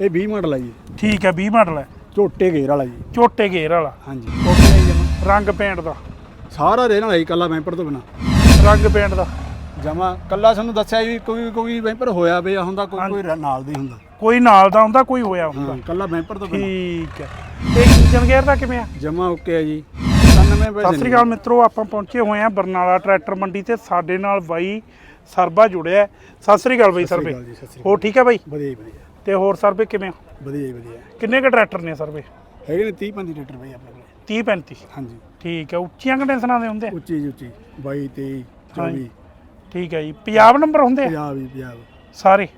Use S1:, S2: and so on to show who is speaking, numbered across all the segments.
S1: ਇਹ 20 ਮਾਡਲ ਆ ਜੀ।
S2: ਠੀਕ ਹੈ 20 ਮਾਡਲ ਹੈ।
S1: ਝੋਟੇ ਗੇਅਰ ਵਾਲਾ ਜੀ।
S2: ਝੋਟੇ ਗੇਅਰ ਵਾਲਾ।
S1: ਹਾਂਜੀ।
S2: ਓਕੇ ਰੰਗ ਪੇਂਟ ਦਾ।
S1: ਸਾਰਾ ਦੇ ਨਾਲ ਹੀ ਕੱਲਾ ਵੈਂਪਰ ਤੋਂ ਬਿਨਾ।
S2: ਰੰਗ ਪੇਂਟ ਦਾ।
S1: ਜਮਾ ਕੱਲਾ ਸਾਨੂੰ ਦੱਸਿਆ ਵੀ ਕੋਈ ਕੋਈ ਵੈਂਪਰ ਹੋਇਆ ਪਿਆ ਹੁੰਦਾ ਕੋਈ ਕੋਈ ਰ- ਨਾਲ ਦੀ ਹੁੰਦਾ।
S2: ਕੋਈ ਨਾਲ ਦਾ ਹੁੰਦਾ ਕੋਈ ਹੋਇਆ ਹੁੰਦਾ।
S1: ਹਾਂ ਕੱਲਾ ਵੈਂਪਰ ਤੋਂ ਬਿਨਾ।
S2: ਠੀਕ ਹੈ। ਤੇ ਇੰਜਨ ਗੇਅਰ ਦਾ ਕਿਵੇਂ ਆ?
S1: ਜਮਾ ਓਕੇ ਜੀ। 99 ਪੈਸੇ
S2: ਸਤਿ ਸ੍ਰੀ ਅਕਾਲ ਮਿੱਤਰੋ ਆਪਾਂ ਪਹੁੰਚੇ ਹੋਏ ਆ ਬਰਨਾਲਾ ਟਰੈਕਟਰ ਮੰਡੀ ਤੇ। ਸਾਡੇ ਨਾਲ ਬਾਈ ਸਰਬਾ ਜੁੜਿਆ ਹੈ। ਸਤਿ ਸ੍ਰੀ ਅਕਾਲ ਬਾਈ ਸਰਬੇ।
S1: ਜੀ, ਸਤਿ ਸ੍ਰੀ
S2: ਹੋਰ ਠੀਕ ਹੈ ਬਾਈ?
S1: ਵਧੀਆ ਜੀ ਵਧੀਆ।
S2: ਤੇ ਹੋਰ ਸਰਬੇ ਕਿਵੇਂ ਆ?
S1: ਵਧੀਆ ਜੀ ਵਧੀਆ।
S2: ਕਿੰਨੇ ਕ ਟਰੈਕਟਰ ਨੇ ਸਰਬੇ
S1: ਹੈਗੇ ਨੇ 30 35 ਲੀਟਰ ਬਈ ਆਪਣੇ ਕੋਲ।
S2: 30 35
S1: ਹਾਂਜੀ।
S2: ਠੀਕ ਹੈ ਉੱਚੀਆਂ ਕੰਡੈਂਸਰਾਂ ਦੇ ਹੁੰਦੇ ਆ?
S1: ਉੱਚੀ ਜੀ ਉੱਚੀ। 22 23 24
S2: ਠੀਕ ਹੈ ਜੀ। ਪੰਜਾਬ ਨੰਬਰ ਹੁੰਦੇ ਆ?
S1: ਪੰਜਾਬ ਹੀ ਪੰਜਾਬ।
S2: ਸਾਰੇ?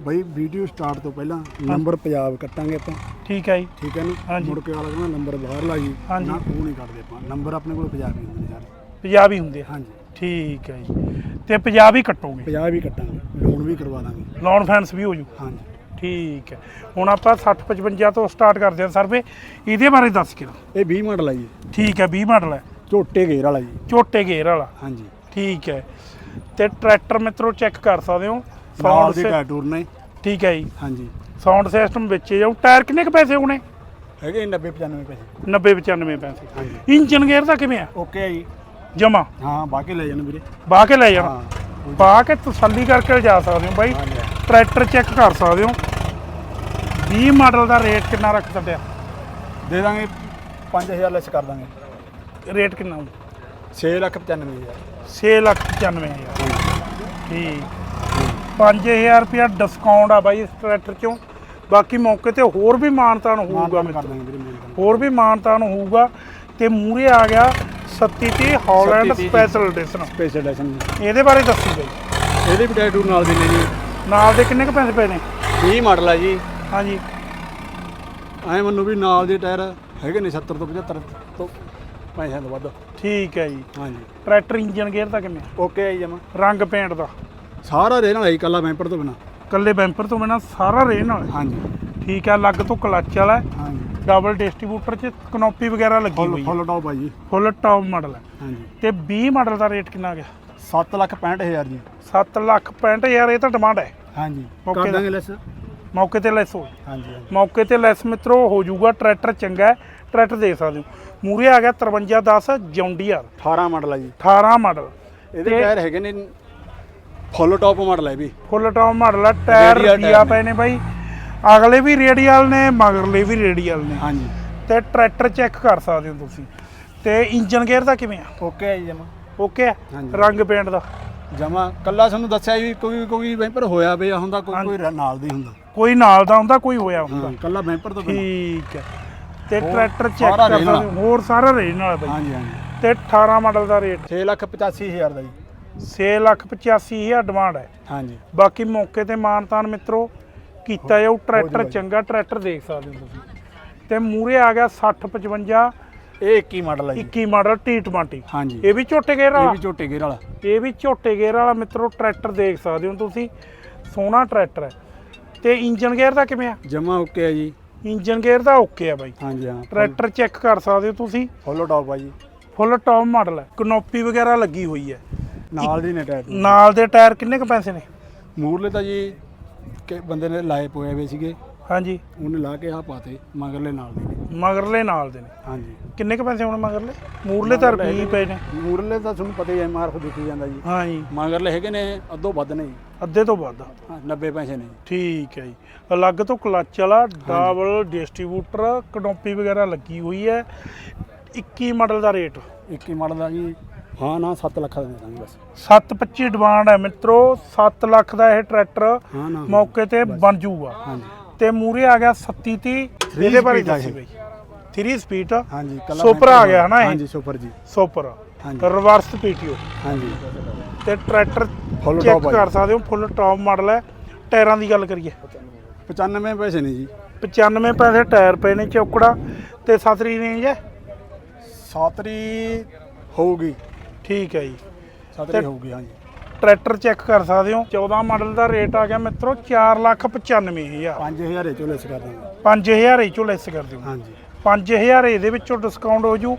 S1: ਬਈ ਵੀਡੀਓ ਸਟਾਰਟ ਤੋਂ ਪਹਿਲਾਂ ਨੰਬਰ ਪੰਜਾਬ ਕੱਟਾਂਗੇ ਆਪਾਂ।
S2: ਠੀਕ ਹੈ ਜੀ।
S1: ਠੀਕ ਹੈ ਨੀ?
S2: ਹਾਂਜੀ।
S1: ਮੁੜ ਕੇ ਵਾਲਾ ਕਹਿੰਦਾ ਨੰਬਰ ਬਾਹਰ ਲਾ ਜੀ
S2: ਹਾਂਜੀ।
S1: ਨਾ ਉਹ ਨਹੀਂ ਕੱਢਦੇ ਆਪਾਂ। ਨੰਬਰ ਆਪਣੇ ਕੋਲ ਪੰਜਾਬ ਹੀ ਹੁੰਦੇ ਨੇ ਸਾਰੇ।
S2: ਪੰਜਾਬ ਹੁੰਦੇ ਆ?
S1: ਹਾਂਜੀ।
S2: ਠੀਕ ਹੈ ਜੀ। ਤੇ ਪੰਜਾਬ ਕੱਟੋਗੇ?
S1: ਪੰਜਾਬ ਹੀ ਕੱਟਾਂਗੇ। ਲੋਨ ਵੀ ਕਰਵਾ ਦਾਂਗੇ।
S2: ਲੋਨ ਫੈਂਸ ਵੀ ਹੋ ਜੂ?
S1: ਹਾਂਜੀ।
S2: ਠੀਕ ਹੈ। ਹੁਣ ਆਪਾਂ 60 55 ਤੋਂ ਸਟਾਰਟ ਕਰਦੇ ਹਾਂ ਸਰਵੇ ਇਹਦੇ ਬਾਰੇ ਦੱਸ ਕੇ ਦਿਓ।
S1: ਇਹ 20 ਮਾਡਲ ਆ ਜੀ।
S2: ਠੀਕ ਹੈ 20 ਮਾਡਲ ਹੈ।
S1: ਝੋਟੇ ਗੇਅਰ ਵਾਲਾ ਜੀ।
S2: ਝੋਟੇ ਗੇਅਰ ਵਾਲਾ।
S1: ਹਾਂਜੀ।
S2: ਠੀਕ ਹੈ। ਤੇ ਟਰੈਕਟਰ ਮਿੱਤਰੋ ਚੈੱਕ ਕਰ ਸਕਦੇ ਹੋ।
S1: ਨਾਲ
S2: ਸਾਊਂਡ
S1: ਦੇ ਟਾਇਰ ਟੂਰ ਨੇ।
S2: ਠੀਕ ਹੈ ਜੀ।
S1: ਹਾਂਜੀ।
S2: ਸਾਊਂਡ ਸਿਸਟਮ ਵਿੱਚ ਜਾਊ ਟਾਇਰ ਕਿੰਨੇ ਕ ਪੈਸੇ ਹੋਣੇ?
S1: ਹੈਗੇ 90 95 ਪੈਸੇ।
S2: 90 95 ਪੈਸੇ।
S1: ਹਾਂਜੀ।
S2: ਇੰਜਨ ਗੇਅਰ ਦਾ ਕਿਵੇਂ ਆ?
S1: ਓਕੇ ਆ ਜੀ।
S2: ਜਮਾ।
S1: ਹਾਂ ਬਾਕੀ ਲੈ ਜਾਣ ਵੀਰੇ।
S2: ਬਾਹ ਕੇ ਲੈ ਜਾਣਾ।
S1: ਹਾਂ।
S2: ਕੇ ਤਸੱਲੀ ਕਰਕੇ ਜਾ ਸਕਦੇ ਹੋ ਬਾਈ।
S1: ਹਾਂਜੀ।
S2: ਟਰੈਕਟਰ ਚੈੱਕ ਕਰ ਸਕਦੇ ਹੋ। 20 ਮਾਡਲ ਦਾ ਰੇਟ ਕਿੰਨਾ ਰੱਖ ਛੱਡਿਆ
S1: ਦੇ ਦਾਂਗੇ 5000 ਲੈਸ ਕਰ ਦਾਂਗੇ।
S2: ਰੇਟ ਕਿੰਨਾ ਹੋਊ?
S1: 6 ਲੱਖ 95000
S2: 6 ਲੱਖ 95000 ਠੀਕ। 5000 ਰੁਪਇਆ ਡਿਸਕਾਊਂਟ ਆ ਬਾਈ ਇਸ ਟਰੈਕਟਰ ਚੋਂ। ਬਾਕੀ ਮੌਕੇ ਤੇ ਹੋਰ ਵੀ ਮਾਨਤਾਨ ਹੋਊਗਾ
S1: ਮਾਨ ਕਰ
S2: ਮਿੱਤਰੋ।
S1: ਦਾਂਗੇ ਵੀਰੇ ਮੇਰੇ
S2: ਹੋਰ ਵੀ ਮਾਨਤਾਨ ਹੋਊਗਾ। ਤੇ ਮੂਰੇ ਆ ਗਿਆ 37 Holland
S1: 37
S2: special edition
S1: special edition
S2: ਇਹਦੇ ਬਾਰੇ ਦੱਸੀ ਬਾਈ।
S1: ਇਹਦੇ ਵੀ ਟੂਰ ਨਾਲ ਦੇ ਨੇ ਜੀ।
S2: ਨਾਲ ਦੇ ਕਿੰਨੇ ਕ ਪੈਸੇ ਪਏ ਨੇ?
S1: 20 ਮਾਡਲ ਆ ਜੀ।
S2: ਹਾਂਜੀ।
S1: ਐ ਮੈਨੂੰ ਵੀ ਨਾਲ ਦੇ ਟਾਇਰ ਹੈਗੇ ਨੇ 70 ਤੋਂ 75 ਤੋਂ ਪੈਸਿਆਂ ਤੋਂ ਵੱਧ।
S2: ਠੀਕ ਹੈ ਜੀ।
S1: ਹਾਂਜੀ।
S2: ਟਰੈਕਟਰ ਇੰਜਨ ਗੇਅਰ ਦਾ ਕਿੰਨੇ
S1: ਓਕੇ ਜੀ ਜਮਾ।
S2: ਰੰਗ ਪੇਂਟ ਦਾ।
S1: ਸਾਰਾ ਦੇ ਨਾਲ ਹੀ ਕੱਲਾ ਵੈਂਪਰ ਤੋਂ ਬਿਨਾ।
S2: ਕੱਲੇ ਬੈਂਪਰ ਤੋਂ ਬਿਨਾ ਸਾਰਾ ਰੇ ਨਾਲ
S1: ਹਾਂਜੀ।
S2: ਠੀਕ ਹੈ ਲੱਗ ਤੋਂ ਕਲੱਚ ਵਾਲਾ ਹੈ।
S1: ਹਾਂਜੀ।
S2: ਡਬਲ ਡਿਸਟ੍ਰੀਬਿਊਟਰ ਚ ਕਨੋਪੀ ਵਗੈਰਾ ਲੱਗੀ ਹੋਈ ਹੈ।
S1: ਫੁੱਲ ਟੌਪ ਆ ਜੀ।
S2: ਫੁੱਲ ਟੌਪ ਮਾਡਲ ਹੈ।
S1: ਹਾਂਜੀ।
S2: ਤੇ 20 ਮਾਡਲ ਦਾ ਰੇਟ ਕਿੰਨਾ ਆ ਗਿਆ?
S1: 7 ਲੱਖ 65000 ਜੀ।
S2: 7 ਲੱਖ 65000 ਇਹ ਤਾਂ ਡਿਮਾਂਡ ਹੈ।
S1: ਹਾਂਜੀ। ਦਾਂਗੇ ਲੈਸ
S2: ਮੌਕੇ ਤੇ ਲੈਸ ਹੋ
S1: ਹਾਂਜੀ ਹਾਂਜੀ।
S2: ਮੌਕੇ ਤੇ ਲੈਸ ਮਿੱਤਰੋ ਹੋ ਜਾਊਗਾ ਟਰੈਕਟਰ ਚੰਗਾ ਹੈ। ਟਰੈਕਟਰ ਦੇਖ ਸਕਦੇ ਹੋ। ਮੂਰੇ ਆ ਗਿਆ 5310 ਜੌਂਡੀਆਰ
S1: 18 ਮਾਡਲ ਆ ਜੀ।
S2: 18 ਮਾਡਲ।
S1: ਇਹਦੇ
S2: ਤੇ-
S1: ਟਾਇਰ ਹੈਗੇ ਨੇ ਫੁੱਲ ਟੌਪ ਮਾਡਲ ਹੈ ਵੀ।
S2: ਫੁੱਲ ਟੌਪ ਮਾਡਲ ਹੈ ਟਾਇਰ
S1: ਟਾਇਰ ਨੇ।
S2: ਪਏ ਨੇ ਬਾਈ। ਅਗਲੇ ਵੀ ਰੇਡੀਅਲ ਨੇ ਮਗਰਲੇ ਵੀ ਰੇਡੀਅਲ ਨੇ।
S1: ਹਾਂਜੀ।
S2: ਤੇ ਟਰੈਕਟਰ ਚੈੱਕ ਕਰ ਸਕਦੇ ਹੋ ਤੁਸੀਂ। ਤੇ ਇੰਜਨ ਗੇਅਰ ਦਾ ਕਿਵੇਂ ਆ?
S1: ਓਕੇ ਆ ਜੀ ਜਮਾ।
S2: ਓਕੇ
S1: ਹਾਂਜੀ।
S2: ਰੰਗ ਪੇਂਟ ਦਾ।
S1: ਜਮਾ ਕੱਲਾ ਸਾਨੂੰ ਦੱਸਿਆ ਵੀ ਕੋਈ ਕੋਈ ਵੈਂਪਰ ਹੋਇਆ ਪਿਆ ਹੁੰਦਾ ਕੋਈ ਕੋਈ ਨਾਲ ਦੀ ਹੁੰਦਾ।
S2: ਕੋਈ ਨਾਲ ਦਾ ਹੁੰਦਾ ਕੋਈ ਹੋਇਆ ਹੁੰਦਾ।
S1: ਕੱਲਾ ਵੈਂਪਰ ਤੋਂ
S2: ਠੀਕ ਹੈ। ਤੇ ਟਰੈਕਟਰ ਚੈੱਕ
S1: ਸਾਰਾ
S2: ਕਰ
S1: range ਨਾਲ।
S2: ਸਕਦੇ ਹੋ। ਹੋਰ ਸਾਰਾ ਰੇਂਜ ਨਾਲ ਹੈ ਬਾਈ।
S1: ਹਾਂਜੀ ਹਾਂਜੀ।
S2: ਤੇ 18 ਮਾਡਲ ਦਾ ਰੇਟ।
S1: 6 ਲੱਖ 85000 ਦਾ ਜੀ।
S2: 6 ਲੱਖ 85000 ਡਿਮਾਂਡ ਹੈ।
S1: ਹਾਂਜੀ।
S2: ਬਾਕੀ ਮੌਕੇ ਤੇ ਮਾਨਤਾਨ ਮਿੱਤਰੋ ਕੀਤਾ ਜਾਊ ਟਰੈਕਟਰ। ਚੰਗਾ ਟਰੈਕਟਰ ਦੇਖ ਸਕਦੇ ਹੋ ਤੁਸੀਂ। ਤੇ ਮੂਰੇ ਆ ਗਿਆ 60 55
S1: ਇਹ 21 ਮਾਡਲ ਆ ਜੀ।
S2: 21 ਮਾਡਲ T20
S1: ਹਾਂਜੀ।
S2: ਇਹ ਵੀ ਝੋਟੇ ਗੇਅਰ
S1: ਇਹ
S2: ਵਾਲਾ
S1: ਵੀ ਝੋਟੇ ਗੇਅਰ ਵਾਲਾ।
S2: ਇਹ ਵੀ ਝੋਟੇ ਗੇਅਰ ਵਾਲਾ ਮਿੱਤਰੋ ਟਰੈਕਟਰ ਦੇਖ ਸਕਦੇ ਹੋ ਤੁਸੀਂ। ਸੋਹਣਾ ਟਰੈਕਟਰ ਹੈ। ਤੇ ਇੰਜਨ ਗੇਅਰ ਦਾ ਕਿਵੇਂ ਆ?
S1: ਜਮਾ ਓਕੇ ਆ ਜੀ।
S2: ਇੰਜਨ ਗੇਅਰ ਦਾ ਓਕੇ ਆ ਬਾਈ।
S1: ਹਾਂਜੀ ਹਾਂ।
S2: ਟਰੈਕਟਰ ਚੈੱਕ ਕਰ ਸਕਦੇ ਹੋ ਤੁਸੀਂ।
S1: ਫੁੱਲ ਟੌਪ ਆ ਜੀ।
S2: ਫੁੱਲ ਟੌਪ ਮਾਡਲ ਹੈ। ਕਨੋਪੀ ਵਗੈਰਾ ਲੱਗੀ ਹੋਈ ਹੈ।
S1: ਨਾਲ ਦੀ ਨੇ ਟਾਇਰ
S2: ਨਾਲ ਦੇ ਟਾਇਰ ਕਿੰਨੇ ਕ ਪੈਸੇ ਨੇ?
S1: ਮੂਰਲੇ ਤਾਂ ਜੀ ਕਿ ਬੰਦੇ ਨੇ ਲਾਏ ਪੋਏ ਵੇ ਸੀਗੇ।
S2: ਹਾਂਜੀ।
S1: ਉਹਨੇ ਲਾ ਕੇ ਆ ਪਾਤੇ ਮਗਰਲੇ ਨਾਲ ਦੇ ਨੇ।
S2: ਮਗਰਲੇ ਨਾਲ ਦੇ ਨੇ।
S1: ਹਾਂਜੀ।
S2: ਕਿੰਨੇ ਕ ਪੈਸੇ ਹੋਣੇ ਮਗਰਲੇ? ਮੂਰਲੇ ਤਾਂ ਰੁਪਏ ਹੀ ਪਏ ਨੇ।
S1: ਮੂਰਲੇ ਤਾਂ ਤੁਹਾਨੂੰ ਪਤਾ ਹੀ ਐ ਮਾਰਫ ਦਿੱਤੀ ਜਾਂਦਾ ਜੀ।
S2: ਹਾਂਜੀ
S1: ਮਗਰਲੇ ਹੈਗੇ ਨੇ ਅੱਧੋ ਵੱਧ ਨੇ ਜੀ।
S2: ਅੱਧੇ ਤੋਂ ਵੱਧ।
S1: ਹਾਂ, 90 ਪੈਸੇ ਨੇ ਜੀ।
S2: ਠੀਕ ਹੈ ਜੀ। ਅਲੱਗ ਤੋਂ ਕਲੱਚ ਵਾਲਾ ਡਬਲ ਡਿਸਟ੍ਰੀਬਿਊਟਰ ਕਨੋਪੀ ਵਗੈਰਾ ਲੱਗੀ ਹੋਈ ਹੈ। 21 ਮਾਡਲ ਦਾ ਰੇਟ।
S1: 21 ਮਾਡਲ ਦਾ ਜੀ। ਹਾਂ ਨਾ 7 ਲੱਖ ਦਾ ਦੇ ਦਾਂਗੇ ਬਸ।
S2: 725 ਡਿਮਾਂਡ ਹੈ ਮਿੱਤਰੋ। 7 ਲੱਖ ਦਾ ਇਹ ਟਰੈਕਟਰ
S1: ਹਾਂ
S2: ਮੌਕੇ ਤੇ ਬਣ ਜਾਊਗਾ
S1: ਹਾਂਜੀ।
S2: ਤੇ ਮੂਰੇ ਆ ਗਿਆ 3730 ਇਹਦੇ ਬਾਰੇ ਦੱਸੀ। ਬਈ। 3 ਸਪੀਡ
S1: ਹਾਂਜੀ
S2: ਸੁਪਰ ਆ ਗਿਆ ਹਨਾ ਇਹ?
S1: ਹਾਂਜੀ ਸੁਪਰ ਜੀ।
S2: ਸੁਪਰ।
S1: ਹਾਂਜੀ।
S2: Reverse PTO.
S1: ਹਾਂਜੀ।
S2: ਤੇ ਟਰੈਕਟਰ
S1: top ਆ
S2: ਕਰ ਸਕਦੇ ਹੋ ਫੁੱਲ ਟੌਪ ਮਾਡਲ ਹੈ ਟਾਇਰਾਂ ਦੀ ਗੱਲ ਕਰੀਏ।
S1: 95 ਪੈਸੇ ਨੇ ਜੀ।
S2: 95 ਪੈਸੇ ਟਾਇਰ ਪਏ ਨੇ ਚੌਕੜਾ। ਤੇ ਸਤਰੀ ਰੇਂਜ ਹੈ
S1: ਸਾਤਰੀ ਹੋਊਗੀ।
S2: ਠੀਕ ਹੈ ਜੀ।
S1: ਸਾਤਰੀ ਹੋਊਗੀ ਹਾਂਜੀ।
S2: ਟਰੈਕਟਰ ਚੈੱਕ ਕਰ ਸਕਦੇ ਹੋ। 14 ਮਾਡਲ ਦਾ ਰੇਟ ਆ ਗਿਆ ਮਿੱਤਰੋ 495000
S1: 5000 ਚੋਂ ਲੈਸ ਕਰ ਦਾਂਗੇ
S2: 5000 ਇਹ ਚੋਂ ਲੈਸ ਕਰ ਦਿਓ।
S1: ਹਾਂਜੀ।
S2: 5000 ਇਹਦੇ ਵਿੱਚੋਂ ਡਿਸਕਾਊਂਟ ਹੋ ਜੂ।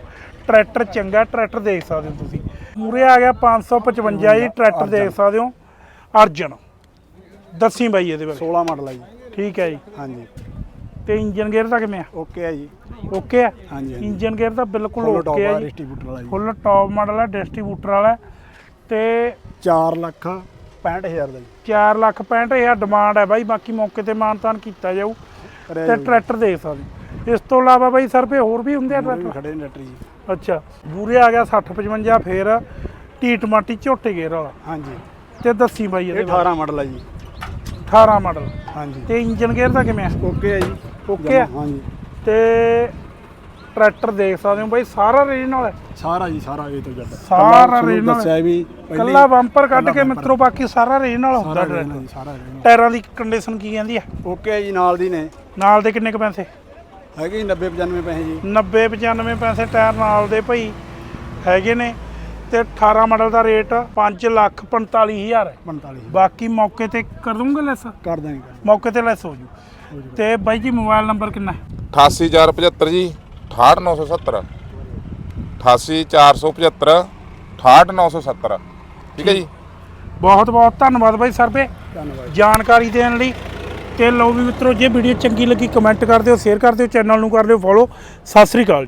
S2: ਟਰੈਕਟਰ ਚੰਗਾ ਟਰੈਕਟਰ ਦੇਖ ਸਕਦੇ ਹੋ ਤੁਸੀਂ। ਮੂਰੇ ਆ ਗਿਆ 555 ਜੀ ਟਰੈਕਟਰ ਦੇਖ ਸਕਦੇ ਹੋ। ਅਰਜਨ। ਦੱਸੀ ਬਾਈ ਇਹਦੇ ਬਾਰੇ।
S1: 16 ਮਾਡਲ ਆ ਜੀ।
S2: ਠੀਕ ਹੈ ਜੀ।
S1: ਹਾਂਜੀ।
S2: ਤੇ ਇੰਜਨ ਗੇਅਰ ਦਾ ਕਿਵੇਂ ਆ?
S1: ਓਕੇ ਹੈ ਜੀ।
S2: ਓਕੇ ਆ?
S1: ਹਾਂਜੀ
S2: ਇੰਜਨ ਗੇਅਰ ਤਾਂ ਬਿਲਕੁਲ ਓਕੇ
S1: ਆ
S2: ਆ ਜੀ।
S1: ਡਿਸਟ੍ਰੀਬਿਊਟਰ ਵਾਲਾ ਜੀ।
S2: ਫੁੱਲ ਟੌਪ ਮਾਡਲ ਹੈ ਡਿਸਟ੍ਰੀਬਿਊਟਰ ਵਾਲਾ। ਤੇ
S1: 4 ਲੱਖ 65000 ਦਾ ਜੀ।
S2: 4 ਲੱਖ 65000 ਡਿਮਾਂਡ ਹੈ ਬਾਈ। ਬਾਕੀ ਮੌਕੇ ਤੇ ਮਾਨਤਾਨ ਕੀਤਾ ਜਾਊ। ਤੇ ਟਰੈਕਟਰ ਦੇਖ ਸਕਦੇ ਇਸ ਤੋਂ ਇਲਾਵਾ ਬਾਈ ਸਰ ਪੇ ਹੋਰ ਵੀ ਹੁੰਦੇ ਆ ਟਰੈਕਟਰ?
S1: ਖੜੇ ਨੇ ਟਰੈਕਟਰ ਜੀ।
S2: ਅੱਛਾ ਬੂਰੇ ਆ ਗਿਆ 60 55 ਫੇਰ ਟੀਟ ਮਾਟੀ ਝੋਟੇ ਗੇਅਰ ਵਾਲਾ।
S1: ਹਾਂਜੀ।
S2: ਤੇ ਦੱਸੀ ਬਾਈ
S1: ਇਹ
S2: ਇਹਦੇ ਬਾਰੇ।
S1: 18 ਮਾਡਲ ਹੈ ਜੀ।
S2: 18 ਮਾਡਲ
S1: ਹਾਂਜੀ।
S2: ਤੇ ਇੰਜਨ ਗੇਅਰ ਦਾ ਕਿਵੇਂ ਆ?
S1: ਓਕੇ ਹੈ ਜੀ।
S2: ਓਕੇ ਆ?
S1: ਹਾਂਜੀ।
S2: ਤੇ ਟਰੈਕਟਰ ਦੇਖ ਸਕਦੇ ਹੋ ਬਾਈ ਸਾਰਾ ਰੀਜਨਲ ਹੈ।
S1: ਸਾਰਾ ਜੀ ਸਾਰਾ ਇਹ ਤੋਂ ਜੱਟ
S2: ਸਾਰਾ original
S1: ਦੱਸਿਆ ਵੀ
S2: ਕੱਲਾ ਬੰਪਰ ਕੱਢ ਕੇ। ਮਿੱਤਰੋ ਬਾਕੀ ਸਾਰਾ ਰੀਜਨਲ ਹੁੰਦਾ ਟਰੈਕਟਰ। ਟਾਇਰਾਂ ਦੀ ਕੰਡੀਸ਼ਨ ਕੀ ਕਹਿੰਦੀ ਆ?
S1: ਓਕੇ ਜੀ ਨਾਲ ਦੀ ਨੇ।
S2: ਨਾਲ ਦੇ ਕਿੰਨੇ ਕ ਪੈਸੇ?
S1: ਹੈਗੇ ਜੀ 90 95 ਪੈਸੇ ਜੀ।
S2: 90 95 ਪੈਸੇ ਟਾਇਰ ਨਾਲ ਦੇ ਭਾਈ ਹੈਗੇ ਨੇ ਤੇ 18 ਮਾਡਲ ਦਾ ਰੇਟ 5 ਲੱਖ 45000 ਹੈ।
S1: 45
S2: ਬਾਕੀ ਮੌਕੇ ਤੇ ਕਰ ਦੂੰਗੇ ਲੈਸ?
S1: ਕਰ ਦਾਂਗੇ
S2: ਮੌਕੇ ਤੇ ਲੈਸ ਹੋ ਜੂ। ਤੇ ਬਾਈ ਜੀ ਮੋਬਾਈਲ ਨੰਬਰ ਕਿੰਨਾ ਹੈ?
S3: 88475 ਜੀ 68970 88475 68970 ਠੀਕ ਹੈ ਜੀ?
S2: ਬਹੁਤ ਬਹੁਤ ਧੰਨਵਾਦ ਬਾਈ ਸਰਪੇ
S1: ਧੰਨਵਾਦ
S2: ਜਾਣਕਾਰੀ ਦੇਣ ਲਈ ਤੇ ਲਓ ਵੀ ਮਿੱਤਰੋ, ਜੇ ਵੀਡੀਓ ਚੰਗੀ ਲੱਗੀ ਕਮੈਂਟ ਕਰ ਦਿਓ ਸ਼ੇਅਰ ਕਰ ਦਿਓ ਚੈਨਲ ਨੂੰ ਕਰ ਦਿਓ ਫੋਲੋ ਸਤਿ ਸ੍ਰੀ ਅਕਾਲ ਜੀ।